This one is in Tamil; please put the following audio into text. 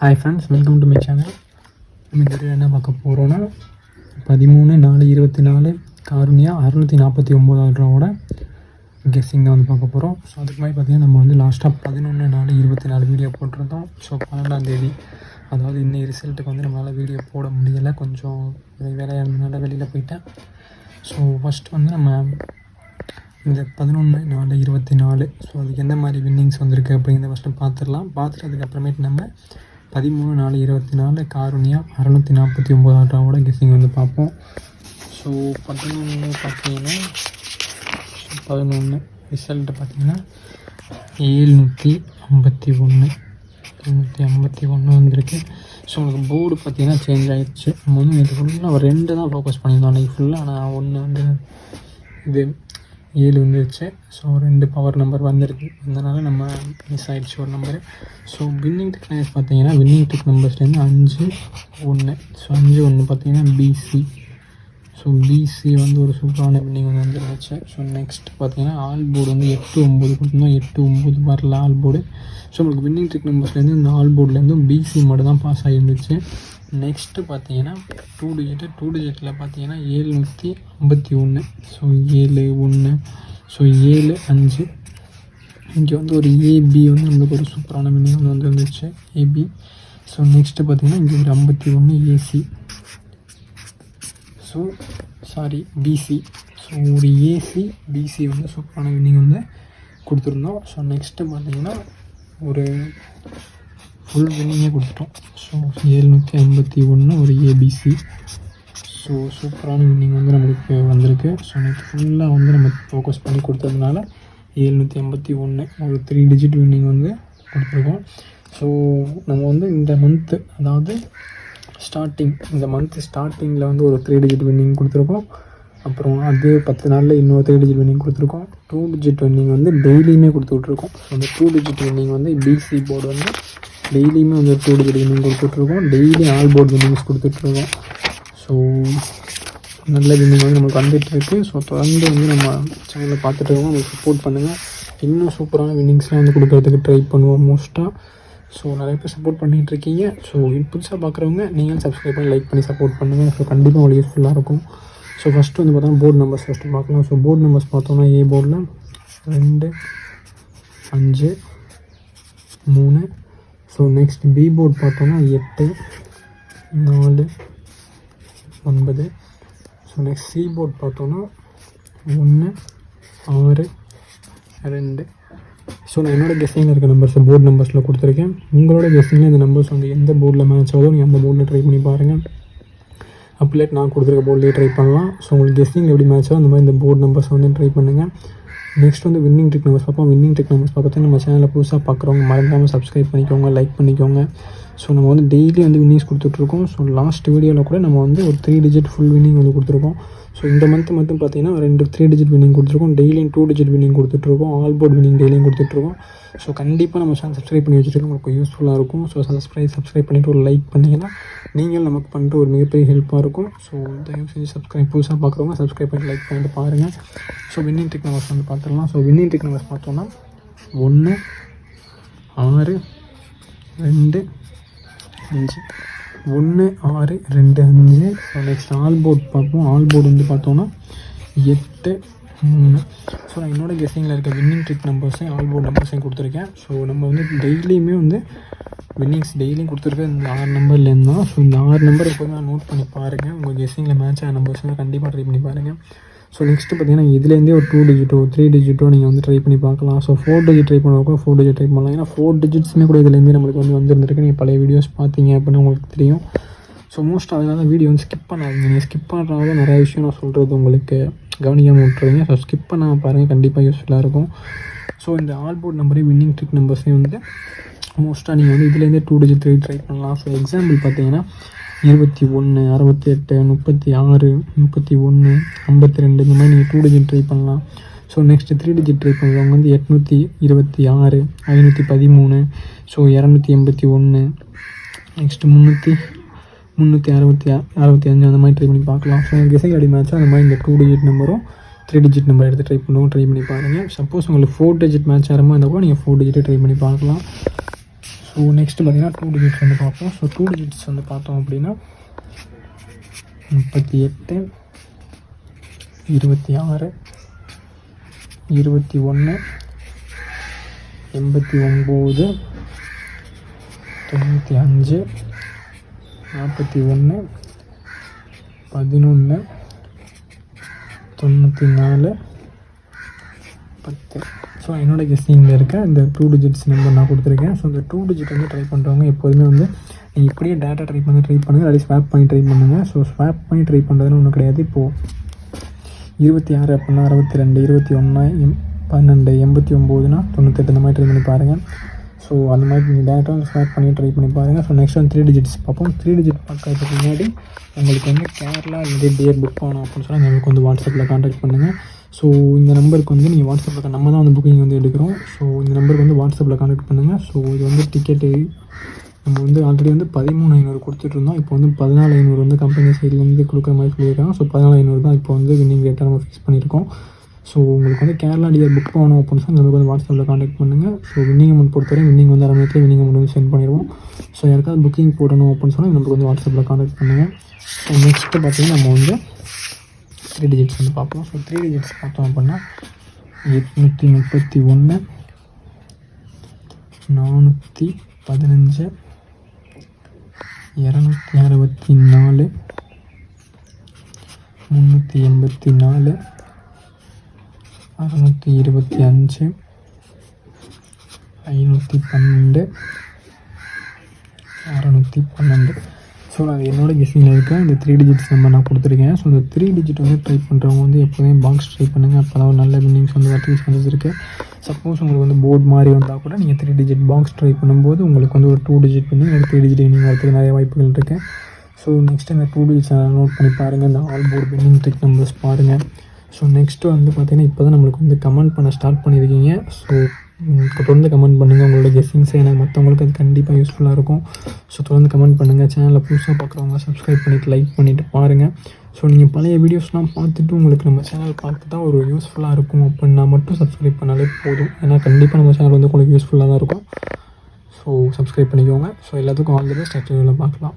Hi friends welcome to my channel நம்ம இந்த வீடியோ என்ன பார்க்க போகிறோன்னா பதிமூணு நாலு இருபத்தி நாலு காருண்யா அறுநூற்றி நாற்பத்தி ஒம்போதாவது ரூபாவோட கெஸ்ஸிங் தான் வந்து பார்க்க போகிறோம் ஸோ அதுக்கு மாதிரி பார்த்தீங்கன்னா நம்ம வந்து லாஸ்ட்டாக பதினொன்று நாலு இருபத்தி நாலு வீடியோ போட்டிருந்தோம். ஸோ பன்னெண்டாந்தேதி அதாவது இன்னைக்கு ரிசல்ட்டுக்கு வந்து நம்மளால் வீடியோ போட முடியலை. கொஞ்சம் வேலையாக இருந்ததுனால வெளியில் போயிட்டேன். ஸோ ஃபஸ்ட்டு வந்து நம்ம இந்த பதினொன்று நாலு இருபத்தி நாலு ஸோ அதுக்கு எந்த மாதிரி வின்னிங்ஸ் வந்திருக்கு அப்படிங்கிறத ஃபஸ்ட்டு பார்த்துடலாம். பார்த்துட்டு அதுக்கப்புறமேட்டு நம்ம பதிமூணு நாலு இருபத்தி நாலு காருண்யா அறநூற்றி நாற்பத்தி ஒம்போதாம் ரூபாவோட கெஸ்ஸிங் வந்து பார்ப்போம். ஸோ பதினொன்று பார்த்தீங்கன்னா பதினொன்று ரிசல்ட்டு பார்த்தீங்கன்னா ஏழ்நூற்றி ஐம்பத்தி ஒன்று எழுநூற்றி ஐம்பத்தி ஒன்று வந்திருக்கு. ஸோ உங்களுக்கு போர்டு பார்த்தீங்கன்னா சேஞ்ச் ஆகிடுச்சு நம்ம வந்து இது ஃபுல்லாக ஒரு ரெண்டு தான் ஃபோக்கஸ் பண்ணியிருந்தோம் அன்றைக்கி ஃபுல்லாக ஆனால் ஒன்று வந்து இது ஏழு வந்துருச்சு. ஸோ ரெண்டு பவர் நம்பர் வந்துருக்கு. அதனால் நம்ம மிஸ் ஆகிடுச்சு ஒரு நம்பரு ஸோ வின்னிங் டெக்னாலஜி பார்த்தீங்கன்னா வின்னிங் டெக் நம்பர்ஸ்லேருந்து அஞ்சு ஒன்று ஸோ அஞ்சு ஒன்று பார்த்தீங்கன்னா பிசி ஸோ பிசி வந்து ஒரு சூப்பரான வின்னிங் வந்து வந்துருந்துச்சு. ஸோ நெக்ஸ்ட் பார்த்தீங்கன்னா ஆல் போர்டு வந்து எட்டு ஒம்பது கொடுத்துருந்தோம். எட்டு ஒம்பது வரல ஆல் போர்டு ஸோ உங்களுக்கு வின்னிங் டெக் நம்பர்ஸ்லேருந்து இந்த ஆல் போர்ட்லேருந்து பிசி மட்டும் தான் பாஸ் ஆகிருந்துச்சு நெக்ஸ்ட்டு பார்த்தீங்கன்னா டூ டிஜிட்டு டூ டிஜிட்டில் பார்த்தீங்கன்னா ஏழ்நூற்றி ஐம்பத்தி ஒன்று ஸோ ஏழு ஒன்று ஸோ ஏழு அஞ்சு. இங்கே வந்து ஒரு ஏபி வந்து நம்மளுக்கு ஒரு சூப்பரான வின்னிங் வந்து வந்துருந்துச்சு. ஏபி ஸோ நெக்ஸ்ட்டு பார்த்தீங்கன்னா இங்கே ஒரு ஐம்பத்தி ஒன்று AC so sorry BC so ஒரு ஏசி பிசி வந்து சூப்பரான வின்னிங் வந்து கொடுத்துருந்தோம். ஸோ நெக்ஸ்ட்டு பார்த்தீங்கன்னா ஒரு ஃபுல் வின்னிங்கே கொடுத்துட்டோம். ஸோ ஏழ்நூற்றி ஐம்பத்தி ஒன்று ஒரு ஏபிசி ஸோ சூப்பரான வின்னிங் வந்து நம்மளுக்கு வந்திருக்கு. ஸோ நேற்று ஃபுல்லாக வந்து நம்ம ஃபோக்கஸ் பண்ணி கொடுத்ததுனால ஏழ்நூற்றி ஐம்பத்தி ஒன்று ஒரு த்ரீ டிஜிட் வின்னிங் வந்து கொடுத்துருக்கோம். ஸோ நம்ம வந்து இந்த மந்த்து அதாவது ஸ்டார்டிங் இந்த மந்த் ஸ்டார்டிங்கில் வந்து ஒரு த்ரீ டிஜிட் வின்னிங் கொடுத்துருக்கோம். அப்புறம் அது பத்து நாளில் இன்னொரு த்ரீ டிஜிட் வின்னிங் கொடுத்துருக்கோம். டூ டிஜிட் வின்னிங் வந்து டெய்லியுமே கொடுத்துட்ருக்கோம் விட்ருக்கோம் அந்த டூ டிஜிட் வின்னிங் வந்து பிசி போர்டு வந்து டெய்லியுமே வந்து டூ டிஜிட் கொடுத்துட்ருக்கோம். டெய்லி ஆல் போர்ட் வின்னிங்ஸ் கொடுத்துட்ருக்கோம். ஸோ நல்ல வின்னிங் வந்து நமக்கு வந்துட்டுருக்கு. ஸோ தொடர்ந்து வந்து நம்ம சேனலில் பார்த்துட்ருக்கோம் நம்மளுக்கு சப்போர்ட் பண்ணுங்கள் இன்னும் சூப்பரான வின்னிங்ஸ்லாம் வந்து கொடுக்குறதுக்கு ட்ரை பண்ணுவோம் மோஸ்ட்டாக ஸோ நிறைய பேர் சப்போர்ட் பண்ணிகிட்டு இருக்கீங்க. ஸோ புதுசாக பார்க்குறவங்க நீங்கள் சப்ஸ்கிரைப் பண்ணி லைக் பண்ணி சப்போர்ட் பண்ணுங்கள் ஸோ கண்டிப்பாக உங்களுக்கு யூஸ்ஃபுல்லாக இருக்கும். ஸோ ஃபஸ்ட்டு வந்து பார்த்தோம்னா போர்டு நம்பர்ஸ் ஃபஸ்ட்டு பார்க்கலாம். ஸோ போர்டு நம்பர்ஸ் பார்த்தோம்னா ஏ போர்டில் ரெண்டு அஞ்சு மூணு ஸோ நெக்ஸ்ட் பி போர்டு பார்த்தோன்னா எட்டு நாலு ஒன்பது. ஸோ நெக்ஸ்ட் சி போர்ட் பார்த்தோன்னா ஒன்று ஆறு ரெண்டு. ஸோ நான் என்னோடய கெஸ்டிங்கில் இருக்க நம்பர்ஸ் போர்டு நம்பர்ஸில் கொடுத்துருக்கேன். உங்களோட கெஸ்டிங்கில் இந்த நம்பர்ஸ் வந்து எந்த போர்டில் மேட்ச் ஆகுதோ நீங்கள் அந்த போர்டில் ட்ரை பண்ணி பாருங்கள் அப்லேட் நான் கொடுத்துருக்க போர்ட்லேயே ட்ரை பண்ணலாம். ஸோ உங்களுக்கு கெஸ்டிங் எப்படி மேட்ச் ஆகும் அந்த மாதிரி இந்த போர்டு நம்பர்ஸ் வந்து ட்ரை பண்ணுங்கள் நெக்ஸ்ட் வந்து வின்னிங் டெக் நம்பர்ஸ் பார்ப்போம். வின்னிங் டெக் நம்பர்ஸ் பார்க்கறது நம்ம சேனலில் புதுசாக பார்க்குறவங்க மறக்காமல் சப்ஸ்கிரைப் பண்ணிக்கோங்க லைக் பண்ணிக்கோங்க. ஸோ நம்ம வந்து டெய்லி வந்து வின்னிங்ஸ் கொடுத்துட்ருக்கோம். ஸோ லாஸ்ட் வீடியோவில் கூட நம்ம வந்து ஒரு த்ரீ டிஜிட் ஃபுல் வின்னிங் வந்து கொடுத்துருக்கோம். ஸோ இந்த மந்த் மட்டும் பார்த்தீங்கன்னா ரெண்டு த்ரீ டிஜிட் வின்னிங் கொடுத்துருக்கோம். டெய்லியும் டூ டிஜிட் வின்னிங் கொடுத்துட்ருக்கோம். ஆல் போர்ட் வின்னிங் டெய்லியும் கொடுத்துட்ருக்கோம். ஸோ கண்டிப்பாக நம்ம சேனல் சப்ஸ்கிரைப் பண்ணி வச்சுருக்கோம். உங்களுக்கு யூஸ்ஃபுல்லாக இருக்கும். ஸோ சப்ஸ்கிரைப் சப்ஸ்கிரைப் பண்ணிவிட்டு ஒரு லைக் பண்ணிங்கன்னா நீங்கள் நமக்கு பண்ணுற ஒரு மிகப்பெரிய ஹெல்ப்பாக இருக்கும். ஸோ தயவு செஞ்சு சப்ஸ்கிரைப் புதுசாக பார்க்குறவங்க சப்ஸ்கிரைப் பண்ணி லைக் பண்ணிட்டு பாருங்கள் ஸோ வின்னிங் டெக் நம்பர்ஸ் வந்து பார்த்துடலாம். ஸோ வின்னிங் டெக் நம்பர்ஸ் ஒன்று ஆறு ரெண்டு அஞ்சு. ஒன்று ஆறு ரெண்டு அஞ்சு. ஸோ நெக்ஸ்ட் ஆல் போர்ட் பார்ப்போம். ஆல் போர்டு வந்து பார்த்தோன்னா எட்டு மூணு. ஸோ நான் என்னோடய கெஸ்ஸிங்கில் இருக்க வின்னிங் ட்ரிக் நம்பர்ஸையும் ஆல் போர்ட் நம்பர்ஸையும் கொடுத்துருக்கேன். ஸோ நம்ம வந்து டெய்லியுமே வந்து வின்னிங்ஸ் டெய்லியும் கொடுத்துருக்கேன். இந்த ஆறு நம்பர்லேருந்து தான். ஸோ இந்த ஆறு நம்பர் எப்போதுமே நோட் பண்ணி பாருங்கள் உங்கள் கெஸ்ஸிங்கில் மேட்ச் ஆன நம்பர்ஸ்லாம் கண்டிப்பாக ட்ரை பண்ணி பாருங்கள் ஸோ நெக்ஸ்ட்டு பார்த்தீங்கன்னா இதுலேருந்தே ஒரு டூ டிஜிட்டோ த்ரீ டிஜிட்டோ நீங்கள் வந்து ட்ரை பண்ணி பார்க்கலாம். ஸோ ஃபோர் டிஜிட் ட்ரை பண்ண கூட ஃபோர் டிஜிட் ட்ரை பண்ணலாம். ஏன்னா ஃபோர் டிஜிட்ஸுமே கூட இதுலேருந்தே நம்மளுக்கு வந்து வந்துருந்துருக்கு. நீங்கள் பழைய வீடியோஸ் பார்த்தீங்க அப்படின்னு உங்களுக்கு தெரியும். ஸோ மோஸ்ட் அதனால வீடியோ வந்து ஸ்கிப் பண்ணாதீங்க. நீங்கள் ஸ்கிப் பண்ணுறதால நிறைய விஷயம் நான் சொல்கிறது உங்களுக்கு கவனிக்காமல் விட்டுருவீங்க ஸோ ஸ்கிப் பண்ணாமல் பாருங்கள் கண்டிப்பாக யூஸ்ஃபுல்லாக இருக்கும். ஸோ இந்த ஆல் போர்ட் நம்பரையும் வின்னிங் ட்ரிக் நம்பர்ஸையும் வந்து மோஸ்ட்டாக நீங்கள் வந்து இதுலேருந்தே டூ டிஜிட் த்ரீ ட்ரை பண்ணலாம். ஸோ எக்ஸாம்பிள் பார்த்தீங்கன்னா இருபத்தி ஒன்று அறுபத்தி எட்டு முப்பத்தி ஆறு முப்பத்தி ஒன்று ஐம்பத்தி ரெண்டு இந்த மாதிரி நீங்கள் டூ டிஜிட் ட்ரை பண்ணலாம். So next three digit try பண்ணுறவங்க வந்து எட்நூற்றி இருபத்தி ஆறு ஐநூற்றி பதிமூணு ஸோ இரநூத்தி எண்பத்தி ஒன்று நெக்ஸ்ட்டு முந்நூற்றி முந்நூற்றி அறுபத்தி அறுபத்தி அஞ்சு அந்த மாதிரி ட்ரை பண்ணி பார்க்கலாம். ஸோ திசை அடி மேட்சாக அந்த மாதிரி இந்த டூ டிஜிட் நம்பரும் த்ரீ டிஜிட் நம்பர் எடுத்து ட்ரை பண்ணுவோம் ட்ரை பண்ணி பாருங்கள் சப்போஸ் உங்களுக்கு ஃபோர் டிஜிட் மேட்ச் ஆரம்பமாக இருந்தால் கூட நீங்கள் ஃபோர் டிஜிட்டே ட்ரை பண்ணி பார்க்கலாம். ஸோ நெக்ஸ்ட் நெக்ஸ்ட்டு பார்த்தீங்கன்னா டூ டிஜிட்ஸ் வந்து பார்ப்போம். ஸோ டூ டிஜிட்ஸ் வந்து பார்த்தோம் அப்படின்னா முப்பத்தி எட்டு இருபத்தி ஆறு இருபத்தி ஒன்று எண்பத்தி ஒம்பது தொண்ணூற்றி அஞ்சு நாற்பத்தி ஒன்று பதினொன்று தொண்ணூற்றி நாலு பத்து. ஸோ என்னோடய கெஸ்டிங்கில் இருக்க இந்த டூ டிஜிட்ஸ் நம்பர் நான் கொடுத்துருக்கேன். ஸோ இந்த டூ டிஜிட் வந்து ட்ரை பண்ணுறவங்க எப்போதுமே வந்து நீங்கள் இப்படியே டேட்டா ட்ரை பண்ணி ட்ரை பண்ணுங்கள் அதே ஸ்வாப் பண்ணி ட்ரை பண்ணுங்கள் ஸோ ஸ்வாப் பண்ணி ட்ரை பண்ணுறதுன்னு ஒன்றும் கிடையாது. இப்போது இருபத்தி ஆறு அப்படின்னா அறுபத்தி ரெண்டு இருபத்தி ஒன்று எம் பன்னெண்டு எண்பத்தி ஒம்போதுனா தொண்ணூத்தெட்டு இந்த மாதிரி ட்ரை பண்ணி பாருங்கள் ஸோ அந்த மாதிரி நீங்கள் டேரெக்டாக ஸ்வாப் பண்ணி ட்ரை பண்ணி பாருங்கள் ஸோ நெக்ஸ்ட் வந்து த்ரீ டிஜிட்ஸ் பார்ப்போம். த்ரீ டிஜிட் பார்க்கறதுக்கு முன்னாடி உங்களுக்கு வந்து கேரளா இல்லை டியர் புக் பண்ணணும் அப்படின்னு சொன்னால் எங்களுக்கு வந்து வாட்ஸ்அப்பில் காண்டாக்ட் பண்ணுங்கள் ஸோ இந்த நம்பருக்கு வந்து நீங்கள் வாட்ஸ்அப்பில் நம்ம தான் வந்து புக்கிங் வந்து எடுக்கிறோம். ஸோ இந்த நம்பருக்கு வந்து வாட்ஸ்அப்பில் காண்டாக்ட் பண்ணுங்கள் ஸோ இது வந்து டிக்கெட்டு நம்ம வந்து ஆல்ரெடி வந்து பதிமூணு ஐநூறு கொடுத்துட்ருந்தோம் இப்போ வந்து பதினாலு ஐநூறு வந்து கம்பெனி சைட்லேருந்து கொடுக்குற மாதிரி சொல்லியிருக்காங்க. ஸோ பதினாலு ஐநூறு தான் இப்போ வந்து வின்னிங் ரேட்டாக நம்ம ஃபிக்ஸ் பண்ணியிருக்கோம். ஸோ உங்களுக்கு வந்து கேரளா டியர் புக் பண்ணணும் அப்படின்னு சொல்லி நம்மளுக்கு வந்து வாட்ஸ்அப்பில் காண்டாக்ட் பண்ணுங்கள் ஸோ வின்னிங் அமௌண்ட் பொறுத்தவரை வின்னிங் வந்து அரை மணிக்கு வின்னிங் அமௌண்ட் வந்து சென்ட் பண்ணிடுவோம். ஸோ யாருக்காவது புக்கிங் போடணும் அப்படின்னு சொன்னால் நமக்கு வந்து வாட்ஸ்அப்பில் காண்டாக்ட் பண்ணுங்கள் ஸோ நெக்ஸ்ட்டு பார்த்தீங்கன்னா நம்ம வந்து த்ரீ டிஜிட்ஸ் வந்து பார்ப்போம். ஸோ த்ரீ டிஜிட்ஸ் பார்த்தோம் அப்படின்னா எட்நூற்றி முப்பத்தி ஒன்று நானூற்றி பதினஞ்சு இரநூத்தி அறுபத்தி நாலு முந்நூற்றி எண்பத்தி நாலு அறநூற்றி இருபத்தி அஞ்சு ஐநூற்றி பன்னெண்டு அறநூற்றி பன்னெண்டு. ஸோ நான் என்னோட கெஸ்ஸிங்கில் இருக்கேன். இந்த த்ரீ டிஜிட்ஸ் நம்பர் நான் கொடுத்துருக்கேன். ஸோ இந்த த்ரீ டிஜிட் வந்து ட்ரை பண்ணுறவங்க வந்து எப்போதுமே பாக்ஸ் ட்ரை பண்ணுங்கள் அப்போ தான் நல்ல வின்னிங்ஸ் வந்து வரதுக்கு சான்சஸ் இருக்குது சப்போஸ் உங்களுக்கு வந்து போர்டு மாதிரி வந்தால் கூட நீங்கள் த்ரீ டிஜிட் பாக்ஸ் ட்ரை பண்ணும்போது உங்களுக்கு வந்து ஒரு டூ டிஜிட் வின்னிங் ஒரு த்ரீ டிஜிட் வின்னிங் வரதுக்கு நிறைய வாய்ப்புகள் இருக்குது ஸோ நெக்ஸ்ட் இந்த டூ டிஜிட்ஸ் நோட் பண்ணி பாருங்கள் இந்த all board winning trick numbers பாருங்கள் ஸோ நெக்ஸ்ட்டு வந்து பார்த்தீங்கன்னா இப்போ தான் நம்மளுக்கு வந்து கமெண்ட் பண்ண ஸ்டார்ட் பண்ணியிருக்கீங்க. ஸோ தொடர்ந்து கமெண்ட் பண்ணுங்கள் உங்களோட கெஸ்ஸிங்ஸை எனக்கு மற்றவங்களுக்கு அது கண்டிப்பாக யூஸ்ஃபுல்லாக இருக்கும். ஸோ தொடர்ந்து கமெண்ட் பண்ணுங்கள் சேனலில் புதுசாக பார்க்குறவங்க சப்ஸ்கிரைப் பண்ணிவிட்டு லைக் பண்ணிவிட்டு பாருங்கள் ஸோ நீங்கள் பழைய வீடியோஸ்லாம் பார்த்துட்டு உங்களுக்கு நம்ம சேனல் பார்த்து தான் ஒரு யூஸ்ஃபுல்லாக இருக்கும். அப்படின்னா மட்டும் சப்ஸ்கிரைப் பண்ணாலே போதும். ஏன்னா கண்டிப்பாக நம்ம சேனல் வந்து உங்களுக்கு யூஸ்ஃபுல்லாக தான் இருக்கும். ஸோ சப்ஸ்கிரைப் பண்ணிக்கோங்க. ஸோ எல்லாத்துக்கும் ஆல் தி பெஸ்ட் பார்க்கலாம்.